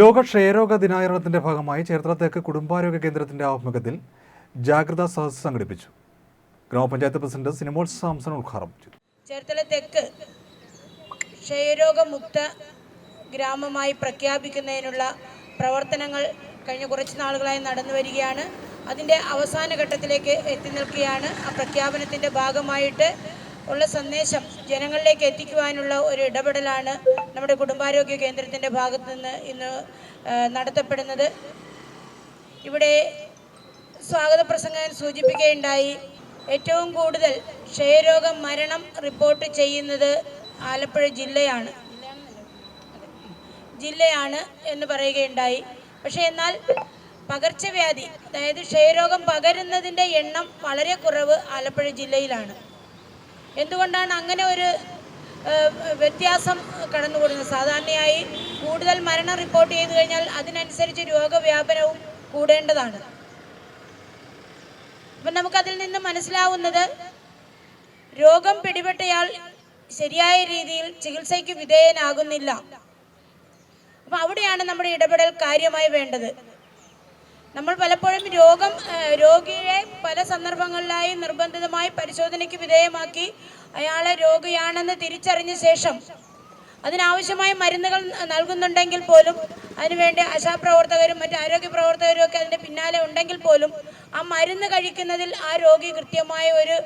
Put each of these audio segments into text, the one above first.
ലോക ക്ഷയരോഗ ദിനാചരണത്തിന്റെ ഭാഗമായി ചേർത്തലത്തേക്ക് കുടുംബാരോഗ്യ കേന്ദ്രത്തിന്റെ ആഭിമുഖ്യത്തിൽ ജാഗ്രതാ സദസ്സ് സംഘടിപ്പിച്ചു. ഗ്രാമപഞ്ചായത്ത് പ്രസിഡന്റ് സിനിമോൾ സാംസൺ ഉദ്ഘാടനം ചെയ്തു. ചേർത്തല തെക്ക് ക്ഷയരോഗമുക്ത ഗ്രാമമായി പ്രഖ്യാപിക്കുന്നതിനുള്ള പ്രവർത്തനങ്ങൾ കഴിഞ്ഞ കുറച്ച് നാളുകളായി നടന്നു വരികയാണ്. അതിന്റെ അവസാന ഘട്ടത്തിലേക്ക് എത്തി നിൽക്കുകയാണ്. ആ പ്രഖ്യാപനത്തിന്റെ ഭാഗമായിട്ട് ഉള്ള സന്ദേശം ജനങ്ങളിലേക്ക് എത്തിക്കുവാനുള്ള ഒരു ഇടപെടലാണ് നമ്മുടെ കുടുംബാരോഗ്യ കേന്ദ്രത്തിന്റെ ഭാഗത്തു നിന്ന് ഇന്ന് നടത്തപ്പെടുന്നത്. ഇവിടെ സ്വാഗത പ്രസംഗം സൂചിപ്പിക്കുകയുണ്ടായി. ഏറ്റവും കൂടുതൽ ക്ഷയരോഗ മരണം റിപ്പോർട്ട് ചെയ്യുന്നത് ആലപ്പുഴ ജില്ലയാണ്. ജില്ലയാണ് എന്ന് പറയുകയുണ്ടായി. പക്ഷേ എന്നാൽ പകർച്ചവ്യാധി അതായത് ക്ഷയരോഗം പകരുന്നതിന്റെ എണ്ണം വളരെ കുറവ് ആലപ്പുഴ ജില്ലയിലാണ്. എന്തുകൊണ്ടാണ് അങ്ങനെ ഒരു വ്യത്യാസം വ്യത്യാസം കടന്നുകൂടുന്നത് സാധാരണയായി കൂടുതൽ മരണം റിപ്പോർട്ട് ചെയ്തു കഴിഞ്ഞാൽ അതിനനുസരിച്ച് രോഗവ്യാപനവും കൂടേണ്ടതാണ്. അപ്പം നമുക്കതിൽ നിന്ന് മനസ്സിലാവുന്നത് രോഗം പിടിപെട്ടയാൾ ശരിയായ രീതിയിൽ ചികിത്സയ്ക്ക് വിധേയനാകുന്നില്ല. അപ്പം അവിടെയാണ് നമ്മുടെ ഇടപെടൽ കാര്യമായി വേണ്ടത്. നമ്മൾ പലപ്പോഴും രോഗം രോഗിയെ പല സന്ദർഭങ്ങളിലായി നിർബന്ധിതമായി പരിശോധനയ്ക്ക് വിധേയമാക്കി അയാളെ രോഗിയാണെന്ന് തിരിച്ചറിഞ്ഞ ശേഷം അതിനാവശ്യമായ മരുന്നുകൾ നൽകുന്നുണ്ടെങ്കിൽ പോലും അതിനുവേണ്ടി ആശാപ്രവർത്തകരും മറ്റ് ആരോഗ്യ പ്രവർത്തകരും ഒക്കെ അതിന്റെ പിന്നാലെ ഉണ്ടെങ്കിൽ പോലും ആ മരുന്ന് കഴിക്കുന്നതിൽ ആ രോഗി കൃത്യമായ ഒരു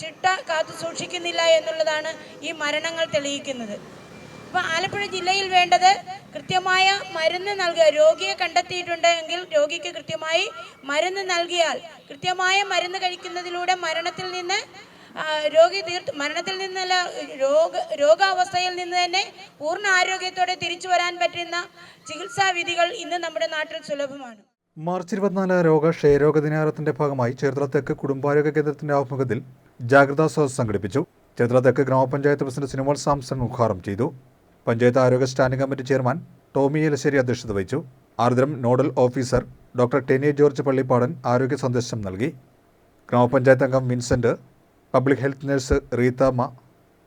ചിട്ട കാത്തു സൂക്ഷിക്കുന്നില്ല എന്നുള്ളതാണ് ഈ മരണങ്ങൾ തെളിയിക്കുന്നത്. അപ്പോൾ ആലപ്പുഴ ജില്ലയിൽ വേണ്ടത് കൃത്യമായ മരുന്ന് നൽകുക രോഗിയെ കണ്ടെത്തിയിട്ടുണ്ട് എങ്കിൽ രോഗിക്ക് കൃത്യമായി മരുന്ന് നൽകിയാൽ കൃത്യമായ മരുന്ന് കഴിക്കുന്നതിലൂടെ മരണത്തിൽ നിന്ന് രോഗി തീർത്ത് മരണത്തിൽ നിന്നല്ല രോഗ രോഗാവസ്ഥയിൽ നിന്ന് തന്നെ പൂർണ ആരോഗ്യത്തോടെ തിരിച്ചു വരാൻ പറ്റുന്ന ചികിത്സാ വിധികൾ ഇന്ന് നമ്മുടെ നാട്ടിൽ സുലഭമാണ്. മാർച്ച് ഇരുപത്തിനാല് രോഗ ക്ഷയരോഗ ദിനാരത്തിന്റെ ഭാഗമായി ചേർത്തല തെക്ക് കുടുംബാരോഗ്യ കേന്ദ്രത്തിന്റെ ആഭിമുഖ്യത്തിൽ ജാഗ്രതാ സദസ് സംഘടിപ്പിച്ചു. ചേർത്തല തെക്ക് ഗ്രാമപഞ്ചായത്ത് പ്രസിഡന്റ് സിനിമോൾ സാംസൺ ഉദ്ഘാടനം ചെയ്തു. പഞ്ചായത്ത് ആരോഗ്യ standing committee chairman Tomy Elassery അധ്യക്ഷത വഹിച്ചു. Ardram nodal officer doctor Teny George Pallipadan ആരോഗ്യ സന്ദേശം നൽകി. ഗ്രാമപഞ്ചായത്ത് അംഗം Vincent public health nurse Reethamma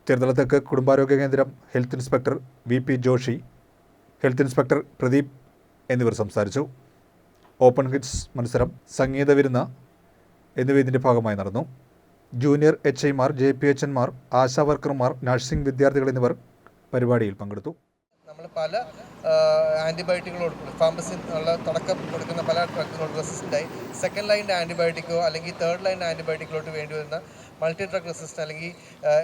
ചെറുതലത്തേക്ക് കുടുംബാരോഗ്യ കേന്ദ്രം health inspector V P Joshy health inspector Pradeep എന്നിവർ സംസാരിച്ചു. ഓപ്പൺ ഗിറ്റ്സ് മത്സരം സംഗീത വിരുന്ന് എന്നിവ ഇതിന്റെ ഭാഗമായി നടന്നു. ജൂനിയർ എച്ച് ഐമാർ ജെ പി എച്ച് എൻമാർ ആശാ വർക്കർമാർ നഴ്സിംഗ് വിദ്യാർത്ഥികൾ എന്നിവർ പരിപാടിയിൽ പങ്കെടുത്തു. നമ്മൾ പല ആന്റിബയോട്ടിക്കുകൾ കൊടുക്കുന്നു ഫാർമസിൻ ഉള്ള തുടക്കം കൊടുക്കുന്ന പല ഡ്രഗുകളോട് റെസിസ്റ്റന്റായി സെക്കൻഡ് ലൈന്റെ ആന്റിബയോട്ടിക്കോ അല്ലെങ്കിൽ തേർഡ് ലൈൻ ആന്റിബയോട്ടിക്കിലോട്ട് വേണ്ടി വരുന്ന മൾട്ടി ഡ്രഗ് റെസിസ്റ്റന്റ് അല്ലെങ്കിൽ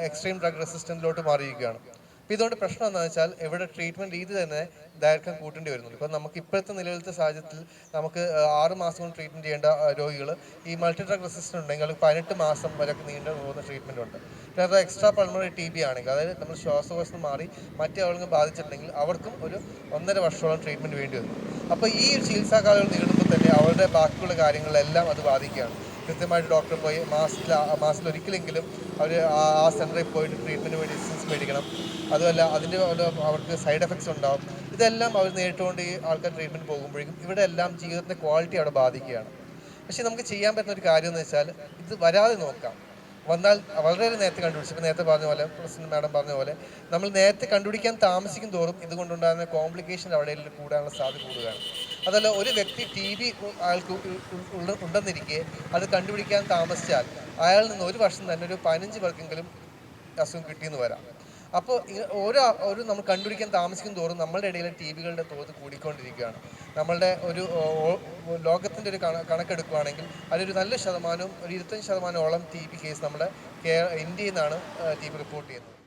എക്സ്ട്രീം ഡ്രഗ് റെസിസ്റ്റന്റിലോട്ട് മാറിയിരിക്കുകയാണ്. അപ്പോൾ ഇതുകൊണ്ട് പ്രശ്നം എന്താണെന്ന് വെച്ചാൽ ഇവിടെ ട്രീറ്റ്മെന്റ് രീതി തന്നെ ദൈർഘ്യം കൂട്ടേണ്ടി വരുന്നുണ്ട്. ഇപ്പൊ നമുക്ക് ഇപ്പോഴത്തെ നിലവിലത്തെ സാഹചര്യത്തിൽ നമുക്ക് ആറ് മാസം കൊണ്ട് ട്രീറ്റ്മെന്റ് ചെയ്യേണ്ട രോഗികൾ ഈ മൾട്ടി ഡ്രഗ് റെസിസ്റ്റന്റ് ഉണ്ടെങ്കിൽ പതിനെട്ട് മാസം വരെയൊക്കെ നീണ്ടു പോകുന്ന ട്രീറ്റ്മെന്റ് ഉണ്ട്. പിന്നെ എക്സ്ട്രാ പൾമറി ടി ബി ആണെങ്കിൽ അതായത് നമ്മൾ ശ്വാസകോശം മാറി മറ്റേ ആളുകൾ ബാധിച്ചിട്ടുണ്ടെങ്കിൽ അവർക്കും ഒരു ഒന്നര വർഷത്തോളം ട്രീറ്റ്മെന്റ് വേണ്ടി വരും. അപ്പോൾ ഈ ചികിത്സാ കാലങ്ങൾ നീളുമ്പോൾ തന്നെ അവരുടെ ബാക്കിയുള്ള കാര്യങ്ങളെല്ലാം അത് ബാധിക്കുകയാണ്. കൃത്യമായിട്ട് ഡോക്ടറെ പോയി മാസത്തിൽ മാസത്തിൽ ഒരിക്കലെങ്കിലും അവർ ആ സെന്ററിൽ പോയിട്ട് ട്രീറ്റ്മെന്റ് മെഡിസിൻസ് മേടിക്കണം. അതുമല്ല അതിന്റെ അവർക്ക് സൈഡ് എഫക്ട്സ് ഉണ്ടാവും. ഇതെല്ലാം അവർ നേരിട്ടുകൊണ്ട് ഈ ആൾക്കാർ ട്രീറ്റ്മെന്റ് പോകുമ്പോഴേക്കും ഇവിടെ എല്ലാം ജീവിതത്തിന്റെ ക്വാളിറ്റി അവിടെ ബാധിക്കുകയാണ്. പക്ഷേ നമുക്ക് ചെയ്യാൻ പറ്റുന്ന ഒരു കാര്യം എന്ന് വെച്ചാൽ ഇത് വരാതെ നോക്കാം. വന്നാൽ വളരെ നേരത്തെ കണ്ടുപിടിച്ചു ഇപ്പോൾ നേരത്തെ പറഞ്ഞ പോലെ പ്രസിഡന്റ് മാഡം പറഞ്ഞ പോലെ നമ്മൾ നേരത്തെ കണ്ടുപിടിക്കാൻ താമസിക്കും തോറും ഇതുകൊണ്ടുണ്ടാകുന്ന കോംപ്ലിക്കേഷൻ അവിടെ കൂടാനുള്ള സാധ്യത കൂടുകയാണ്. അതല്ല ഒരു വ്യക്തി ടി ഉ- ഉള്ള- ഉണ്ടെന്നിരിക്കെ അത് കണ്ടുപിടിക്കാൻ താമസിച്ചാൽ അയാളിൽ നിന്ന് ഒരു വർഷം തന്നെ ഒരു പതിനഞ്ച് പേർക്കെങ്കിലും അസുഖം കിട്ടിയെന്ന് വരാം. അപ്പോൾ ഓരോ ഒരു നമ്മൾ കണ്ടുപിടിക്കാൻ താമസിക്കും തോറും നമ്മളുടെ ഇടയിലെ ടി ബികളുടെ തോത് കൂടിക്കൊണ്ടിരിക്കുകയാണ്. നമ്മളുടെ ഒരു ലോകത്തിന്റെ ഒരു കണ കണക്കെടുക്കുകയാണെങ്കിൽ അതിലൊരു നല്ല ശതമാനവും ഒരു ഇരുപത്തഞ്ച് ശതമാനമോളം ടി കേസ് നമ്മുടെ ഇന്ത്യയിൽ നിന്നാണ് ടി റിപ്പോർട്ട് ചെയ്യുന്നത്.